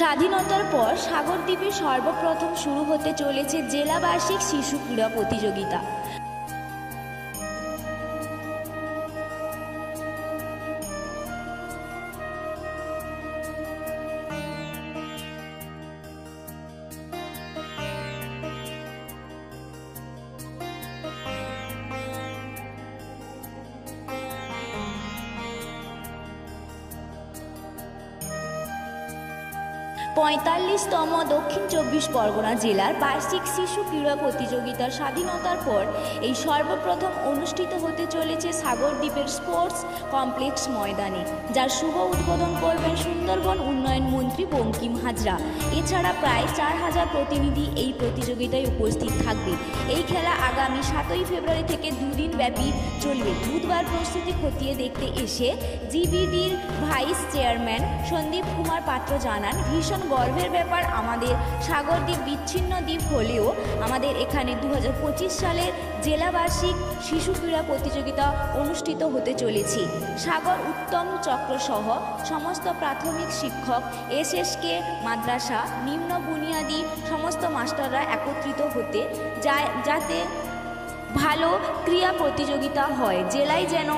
স্বাধীনতার পর সাগরদ্বীপে সর্বপ্রথম শুরু হতে চলেছে জেলাবার্ষিক শিশু ক্রীড়া প্রতিযোগিতা। পঁয়তাল্লিশতম দক্ষিণ চব্বিশ পরগনা জেলার বার্ষিক শিশু ক্রীড়া প্রতিযোগিতার স্বাধীনতার পর এই সর্বপ্রথম অনুষ্ঠিত হতে চলেছে সাগরদ্বীপের স্পোর্টস কমপ্লেক্স ময়দানে, যার শুভ উদ্বোধন করবেন সুন্দরবন উন্নয়ন মন্ত্রী বঙ্কিম হাজরা। এছাড়া প্রায় চার হাজার প্রতিনিধি এই প্রতিযোগিতায় উপস্থিত থাকবে। এই খেলা আগামী সাতই ফেব্রুয়ারি থেকে দুদিন ব্যাপী চলবে। বুধবার প্রস্তুতি খতিয়ে দেখতে এসে জিবিডির ভাইস চেয়ারম্যান সন্দীপ কুমার পাত্র জানান, ভীষণ গর্বের ব্যাপার, আমাদের সাগরদ্বীপ বিচ্ছিন্ন দ্বীপ হলেও আমাদের এখানে দু হাজার পঁচিশ সালের জেলাবার্ষিক শিশু ক্রীড়া প্রতিযোগিতা অনুষ্ঠিত হতে চলেছে। সাগর উত্তম চক্র সহ সমস্ত প্রাথমিক শিক্ষক, এসএসকে, মাদ্রাসা, নিম্ন বুনিয়াদি সমস্ত মাস্টাররা একত্রিত হতে যায়, যাতে ভালো ক্রীড়া প্রতিযোগিতা হয়। জেলায় যেন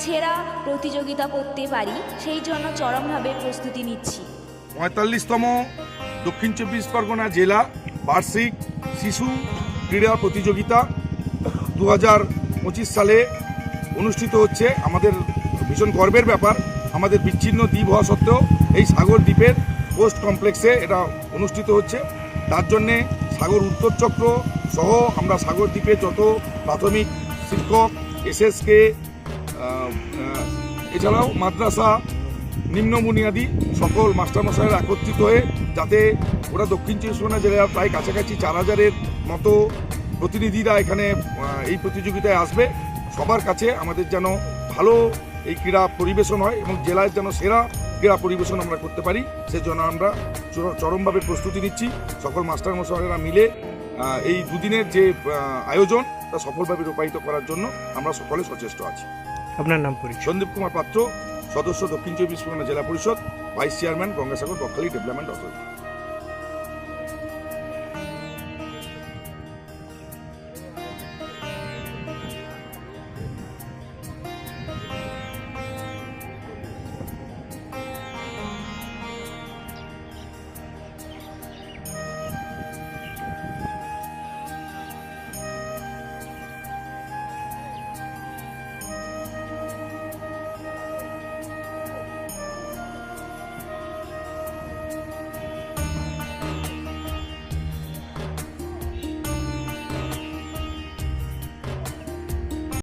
সেরা প্রতিযোগিতা করতে পারি, সেই জন্য চরমভাবে প্রস্তুতি নিচ্ছি। পঁয়তাল্লিশতম দক্ষিণ চব্বিশ পরগনা জেলা বার্ষিক শিশু ক্রীড়া প্রতিযোগিতা দু হাজার পঁচিশ সালে অনুষ্ঠিত হচ্ছে। আমাদের ভীষণ গর্বের ব্যাপার। আমাদের বিচ্ছিন্ন দ্বীপ হওয়া সত্ত্বেও এই সাগর দ্বীপের পোস্ট কমপ্লেক্সে এটা অনুষ্ঠিত হচ্ছে। তার জন্যে সাগর উত্তর চক্র সহ আমরা সাগর দ্বীপে যত প্রাথমিক শিক্ষক, এসএসকে এছাড়াও মাদ্রাসা নিম্ন বুনিয়াদি সকল মাস্টারমশাইরা একত্রিত হয়ে যাতে ওরা দক্ষিণ চব্বিশ পরগনা জেলার প্রায় কাছাকাছি চার হাজারের মতো প্রতিনিধিরা এখানে এই প্রতিযোগিতায় আসবে। সবার কাছে আমাদের যেন ভালো এই ক্রীড়া পরিবেশন হয় এবং জেলায় যেন সেরা ক্রীড়া পরিবেশন আমরা করতে পারি সেজন্য আমরা চর- চরমভাবে প্রস্তুতি নিচ্ছি। সকল মাস্টারমশাইরা মিলে এই দুদিনের যে আয়োজন তা সফলভাবে রূপায়িত করার জন্য আমরা সকলে সচেষ্ট আছি। আপনার নাম পরিচয়। সন্দীপ কুমার পাত্র সদস্য দক্ষিণ চব্বিশ পরগনা জেলা পরিষদ vice chairman Gangasagar Bakkhali development authority.